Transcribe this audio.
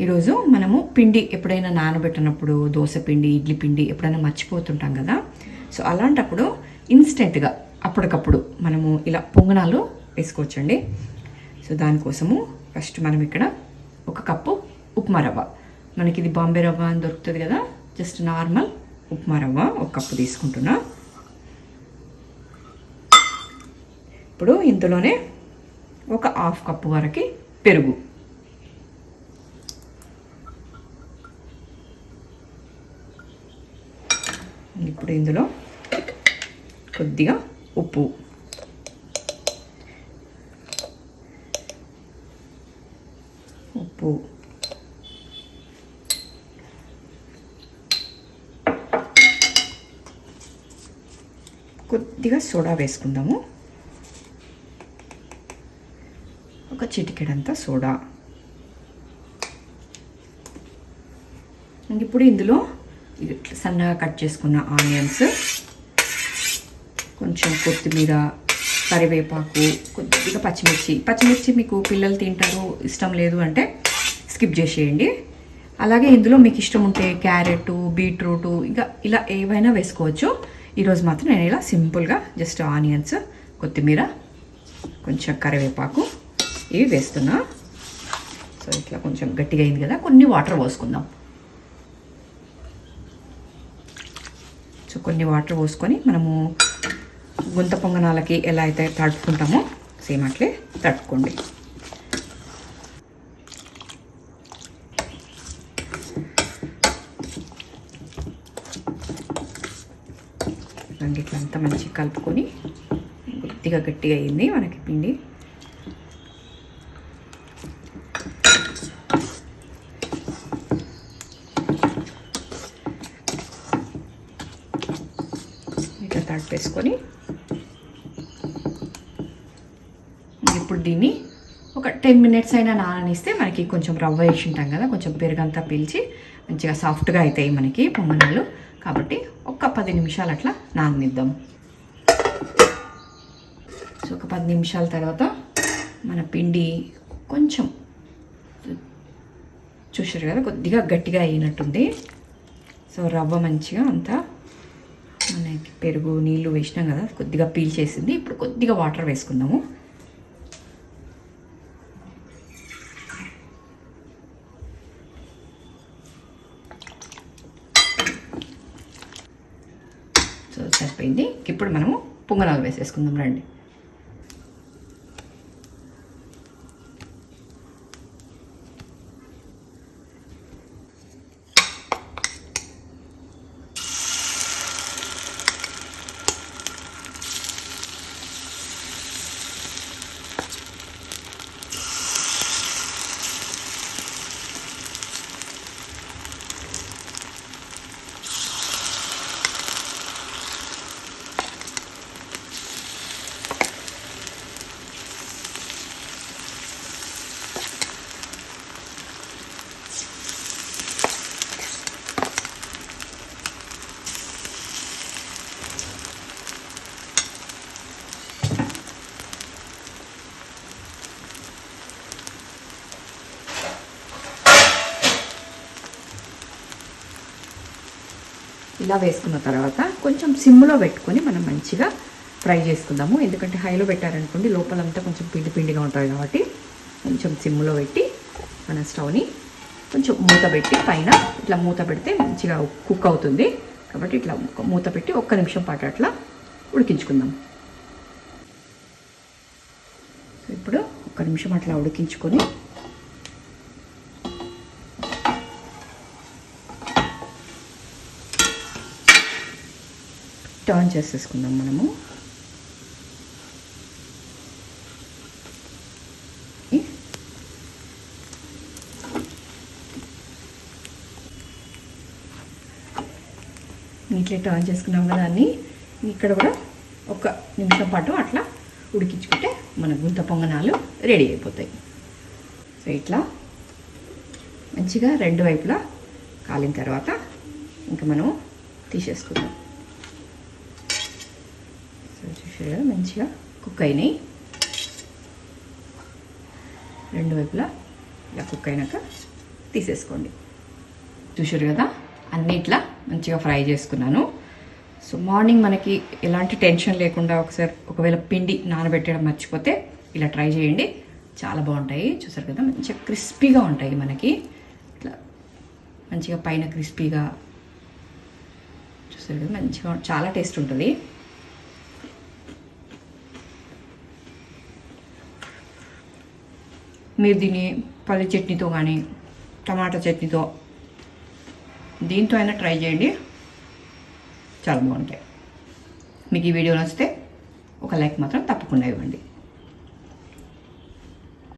ఈరోజు మనము పిండి ఎప్పుడైనా నానబెట్టినప్పుడు దోశ పిండి ఇడ్లీ పిండి ఎప్పుడైనా మర్చిపోతుంటాం కదా? సో అలాంటప్పుడు ఇన్స్టెంట్గా అప్పటికప్పుడు మనము ఇలా పొంగనాలు వేసుకోవచ్చండి. సో దానికోసము ఫస్ట్ మనం ఇక్కడ ఒక కప్పు ఉప్మా రవ్వ. మనకి ఇది బాంబే రవ్వ అని దొరుకుతుంది కదా? జస్ట్ నార్మల్ ఉప్మా రవ్వ ఒక కప్పు తీసుకుంటున్నా. ఇప్పుడు ఇందులోనే ఒక హాఫ్ కప్పు వరకు పెరుగు. ఇప్పుడు ఇందులో కొద్దిగా ఉప్పు. ఉప్పు. కొద్దిగా సోడా వేసుకుందాము. ఒక చిటికెడంత సోడా. ఇప్పుడు ఇందులో ఇట్లా సన్నగా కట్ చేసుకున్న ఆనియన్స్ కొంచెం కొత్తిమీర కరివేపాకు కొద్దిగా పచ్చిమిర్చి. పచ్చిమిర్చి మీకు పిల్లలు తింటారు ఇష్టం లేదు అంటే స్కిప్ చేసేయండి. అలాగే ఇందులో మీకు ఇష్టం ఉంటే క్యారెట్ బీట్రూట్ ఇంకా ఇలా ఏవైనా వేసుకోవచ్చు. ఈరోజు మాత్రం నేను ఇలా సింపుల్గా జస్ట్ ఆనియన్స్ కొత్తిమీర కొంచెం కరివేపాకు ఇవి వేస్తున్నా. సో ఇట్లా కొంచెం గట్టిగా అయింది కదా కొన్ని వాటర్ పోసుకుందాం. కొన్ని వాటర్ పోసుకొని మనము గుంత పొంగనాలకి ఎలా అయితే తడుపుకుంటామో సేమ్ అట్లే తడుపుకోండి. ఇట్లంతా అంతా మంచిగా కలుపుకొని కొద్దిగా గట్టిగా అయింది మనకి పిండి. ఇట్లా తడిపేసుకొని ఇప్పుడు దీన్ని ఒక టెన్ మినిట్స్ అయినా నాననిస్తే మనకి కొంచెం రవ్వ వేసి ఉంటాం కదా కొంచెం పెరుగంతా పీల్చి మంచిగా సాఫ్ట్గా అవుతాయి మనకి పొంగనాలు. కాబట్టి ఒక పది నిమిషాలు అట్లా నాననిద్దాం. సో ఒక పది నిమిషాల తర్వాత మన పిండి కొంచెం చూసారు కదా కొద్దిగా గట్టిగా అయినట్టుంది. సో రవ్వ మంచిగా అంతా మనకి పెరుగు నీళ్ళు వేసినాం కదా కొద్దిగా పీల్ చేసింది. ఇప్పుడు కొద్దిగా వాటర్ వేసుకుందాము. సో సరిపోయింది. ఇప్పుడు మనము పొంగనాలు వేసేసుకుందాం రండి. ఇలా వేసుకున్న తర్వాత కొంచెం సిమ్లో పెట్టుకొని మనం మంచిగా ఫ్రై చేసుకుందాము. ఎందుకంటే హైలో పెట్టారనుకోండి లోపలంతా కొంచెం పిండి పిండిగా ఉంటుంది కాబట్టి కొంచెం సిమ్లో పెట్టి మన స్టవ్ని కొంచెం మూత పెట్టి పైన ఇట్లా మూత పెడితే మంచిగా కుక్ అవుతుంది. కాబట్టి ఇట్లా మూత పెట్టి ఒక్క నిమిషం పాటు అట్లా ఉడికించుకుందాం. ఇప్పుడు ఒక్క నిమిషం అట్లా ఉడికించుకొని టర్న్ చేసేసుకుందాం మనము. ఇట్లా టర్న్ చేసుకున్నాం కదా అన్ని. ఇక్కడ కూడా ఒక నిమిషం పాటు అట్లా ఉడికించుకుంటే మన గుంత పొంగనాలు రెడీ అయిపోతాయి. సో ఇట్లా మంచిగా రెండు వైపులా కాలిన తర్వాత ఇంకా మనం తీసేసుకుందాం. చూడండి కదా మంచిగా కుక్ అయినాయి. రెండు వైపులా ఇలా కుక్ అయినాక తీసేసుకోండి. చూసారు కదా? అన్నీ ఇట్లా మంచిగా ఫ్రై చేసుకున్నాను. సో మార్నింగ్ మనకి ఎలాంటి టెన్షన్ లేకుండా ఒకసారి ఒకవేళ పిండి నానబెట్టడం మర్చిపోతే ఇలా ట్రై చేయండి. చాలా బాగుంటాయి. చూసారు కదా? మంచిగా క్రిస్పీగా ఉంటాయి మనకి. ఇట్లా మంచిగా పైన క్రిస్పీగా. చూసారు కదా? మంచిగా చాలా టేస్ట్ ఉంటుంది. మీరు దీన్ని పల్లి చట్నీతో కానీ టమాటా చట్నీతో దీంతో అయినా ట్రై చేయండి. చాలా బాగుంటాయి. మీకు ఈ వీడియో నచ్చితే ఒక లైక్ మాత్రం తప్పకుండా ఇవ్వండి.